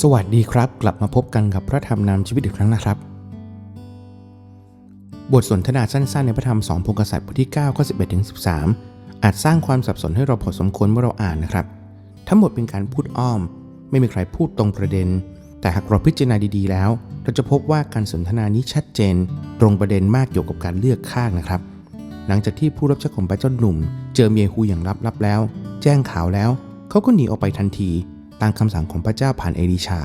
สวัสดีครับ กลับมาพบกันกับพระธรรมนำชีวิตอีกครั้งนะครับ บทสนทนาสั้นๆ ในพระธรรมสองพงกษัตริย์บทที่9ข้อ11ถึง13 อาจสร้างความสับสนให้เราพอสมควรเมื่อเราอ่านนะครับ ทั้งหมดเป็นการพูดอ้อม ไม่มีใครพูดตรงประเด็น แต่หากเราพิจารณาดีๆ แล้ว เราจะพบว่าการสนทนานี้ชัดเจน ตรงประเด็นมากเกี่ยวกับการเลือกข้างนะครับ หลังจากที่ผู้รับใช้ของพระเจ้าหนุ่ม เจอเมียฮูอย่างลับๆแล้ว แจ้งข่าวแล้ว เขาก็หนีออกไปทันที ตามคำสั่งของพระเจ้าผ่านเอลิชา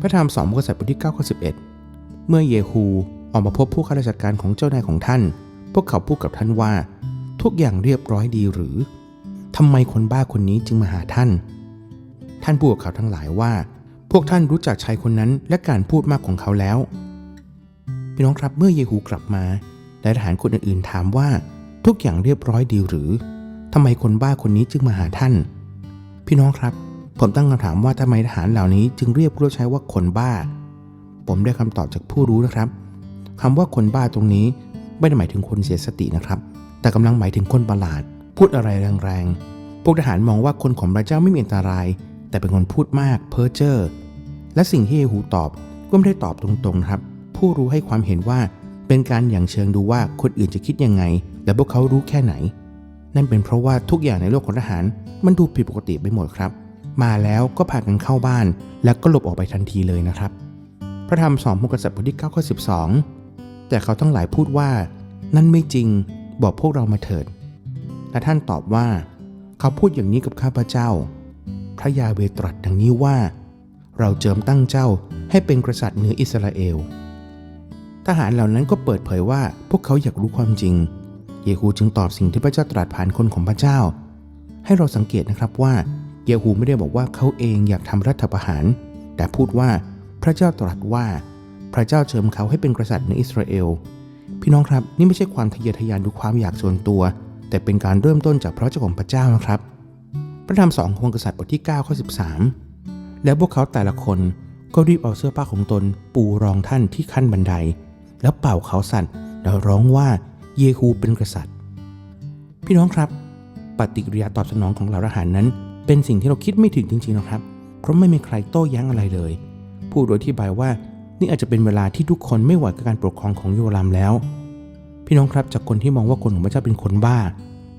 พระธรรมสองกษัตริย์บทที่9ข้อ11 เมื่อเยฮูออกมาพบผู้ข้าราชการของเจ้านายของท่าน พวกเขาพูดกับท่านว่า ทุกอย่างเรียบร้อยดีหรือทำไมคนบ้าคนนี้จึงมาหาท่าน ท่านพูดกับเขาทั้งหลายว่า พวกท่านรู้จักชายคนนั้นและการพูดมากของเขาแล้วพี่น้องครับเมื่อเยฮูกลับมาและทหารคนอื่นๆถามว่า ทุกอย่างเรียบร้อยดีหรือทำไมคนบ้าคนนี้จึงมาหาท่าน พี่น้องครับ ผมตั้งคำถามว่าทำไมทหารเหล่านี้จึงเรียกผู้รับใช้ว่าคนบ้า ผมได้คำตอบจากผู้รู้นะครับคำว่าคนบ้าตรงนี้ไม่ได้หมายถึงคนเสียสตินะครับ แต่กำลังหมายถึงคนประหลาด พูดอะไรแรงๆ พวกทหารมองว่าคนของพระเจ้าไม่มีอันตราย แต่เป็นคนพูดมากเพ้อเจ้อ และสิ่งที่เยฮูตอบก็ไม่ได้ตอบตรงๆนะครับ ผู้รู้ให้ความเห็นว่าเป็นการอย่างเชิงดูว่าคนอื่นจะคิดยังไง และพวกเขารู้แค่ไหน นั่นเป็นเพราะว่าทุกอย่างในโลกของทหารมันดูผิดปกติไปหมดครับ มาแล้วก็พากันเข้าบ้าน แล้วก็หลบออกไปทันทีเลยนะครับ พระธรรมสองพงกษัตริย์บทที่9ข้อ12 แต่เขาทั้งหลายพูดว่า นั่นไม่จริงบอกพวกเรามาเถิด และท่านตอบว่า เขาพูดอย่างนี้กับข้าพเจ้า พระยาเวตรัสดังนี้ว่า เราเจิมตั้งเจ้าให้เป็นกษัตริย์เหนืออิสราเอล ทหารเหล่านั้นก็เปิดเผยว่าพวกเขาอยากรู้ความจริง เยฮูจึงตอบสิ่งที่พระเจ้าตรัสผ่านคนของพระเจ้า ให้เราสังเกตนะครับว่า เยฮูไม่ได้บอกว่าเขาเองอยากทำรัฐประหาร แต่พูดว่าพระเจ้าตรัสว่า พระเจ้าเชิญเขาให้เป็นกษัตริย์ในอิสราเอล พี่น้องครับนี่ไม่ใช่ความทะเยอทะยานดูความอยากส่วนตัว แต่เป็นการเริ่มต้นจากพระเจ้าของพระเจ้านะครับ พระธรรมสองของกษัตริย์บทที่9ข้อ13 แล้วพวกเขาแต่ละคนก็รีบเอาเสื้อผ้าของตนปูรองท่านที่ขั้นบันได แล้วเป่าเขาสั่นแล้วร้องว่าเยฮูเป็นกษัตริย์ พี่น้องครับ ปฏิกิริยาตอบสนองของเหล่าทหารนั้น เป็นสิ่งที่เราคิดไม่ถึงจริงๆนะครับ เพราะไม่มีใครโต้แย้งอะไรเลยพูดโดยที่บายว่านี่อาจจะเป็นเวลาที่ทุกคนไม่ไหวกับการปกครองของโยรามแล้ว พี่น้องครับจากคนที่มองว่าคนของพระเจ้าเป็นคนบ้า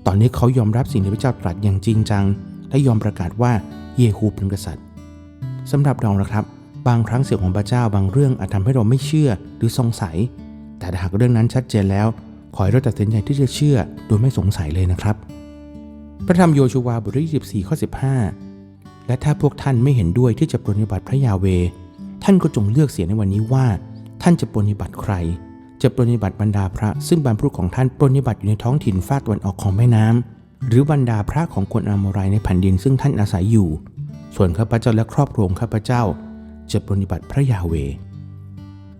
ตอนนี้เขายอมรับสิ่งที่พระเจ้าตรัสอย่างจริงจัง และยอมประกาศว่าเยฮูเป็นกษัตริย์สำหรับเรานะครับ บางครั้งเสียงของพระเจ้าบางเรื่องอาจทำให้เราไม่เชื่อหรือสงสัย แต่ถ้าหากเรื่องนั้นชัดเจนแล้ว ขอให้เราตัดสินใจที่จะเชื่อโดยไม่สงสัยเลยนะครับ พระธรรมโยชูวาบทที่24ข้อ15 และถ้าพวกท่านไม่เห็นด้วยที่จะปรนิบัติพระยาเว ท่านก็จงเลือกเสียในวันนี้ว่า ท่านจะปรนิบัติใคร จะปรนิบัติบรรดาพระซึ่งบรรพุรุษของท่านปรนิบัติอยู่ในท้องถิ่นฟากตะวันออกของแม่น้ำหรือบรรดาพระของคนอามรายในแผ่นดินซึ่งท่านอาศัยอยู่ ส่วนข้าพเจ้าและครอบครัวของข้าพเจ้า จะปรนิบัติพระยาเว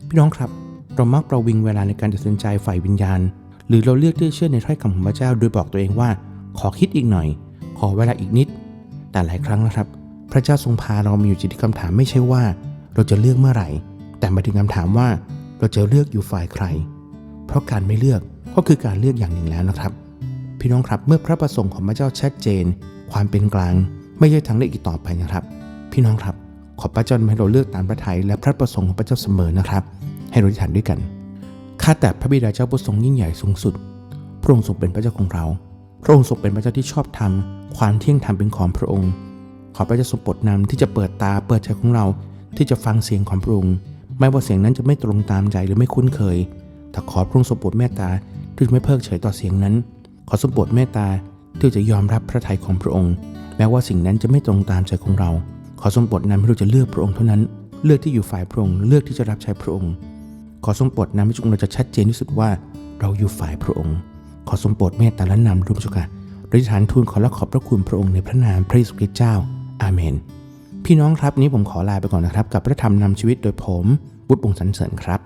พี่น้องครับ เรามักประวิงเวลาในการตัดสินใจฝ่ายวิญญาณ หรือเราเลือกที่เชื่อในถ้อยคำของพระเจ้าโดยบอกตัวเองว่า ขอคิดอีกหน่อย ขอเวลาอีกนิด แต่หลายครั้งนะครับ พระเจ้าทรงพาเรามาอยู่จิตคำถามไม่ใช่ว่า เราจะเลือกเมื่อไหร่ แต่มาถึงคำถามว่าเราจะเลือกอยู่ฝ่ายใคร เพราะการไม่เลือกก็คือการเลือกอย่างหนึ่งแล้วนะครับ พี่น้องครับเมื่อพระประสงค์ของพระเจ้าชัดเจน ความเป็นกลาง ไม่ใช่ทางเลือกอีกต่อไปนะครับ พี่น้องครับ ขอพระเจ้าให้เราเลือกตามพระทัยและพระประสงค์ของพระเจ้าเสมอนะครับ ให้เราอธิษฐานด้วยกันข้าแต่พระบิดาเจ้าผู้ทรงยิ่งใหญ่สูงสุด พระองค์ทรงเป็นพระเจ้าของเรา พระองค์ทรงเป็นพระเจ้าที่ชอบธรรม ความเที่ยงธรรมเป็นของพระองค์ ขอพระเจ้าทรงโปรดนำที่จะเปิดตาเปิดใจของเราที่จะฟังเสียงของพระองค์ ไม่ว่าเสียงนั้นจะไม่ตรงตามใจหรือไม่คุ้นเคย แต่ขอพระองค์ทรงโปรดเมตตาที่จะไม่เพิกเฉยต่อเสียงนั้น ขอทรงโปรดเมตตาที่จะยอมรับพระทัยของพระองค์ แม้ว่าสิ่งนั้นจะไม่ตรงตามใจของเรา ขอทรงโปรดนำให้เราจะเลือกพระองค์เท่านั้น เลือกที่อยู่ฝ่ายพระองค์ เลือกที่จะรับใช้พระองค์ ขอทรงโปรดนำให้ทุกเราจะชัดเจนที่สุดว่า เราอยู่ฝ่ายพระองค์ ขอทรงโปรดเมตตาและนำร่วมจุกะโดยฐานทูลขอและขอบพระคุณพระองค์ในพระนามพระเยซูคริสต์เจ้า อาเมน พี่น้องครับนี้ผมขอลาไปก่อนนะครับ กับพระธรรมนำชีวิตโดยผมบุตรบงสันเสริญครับ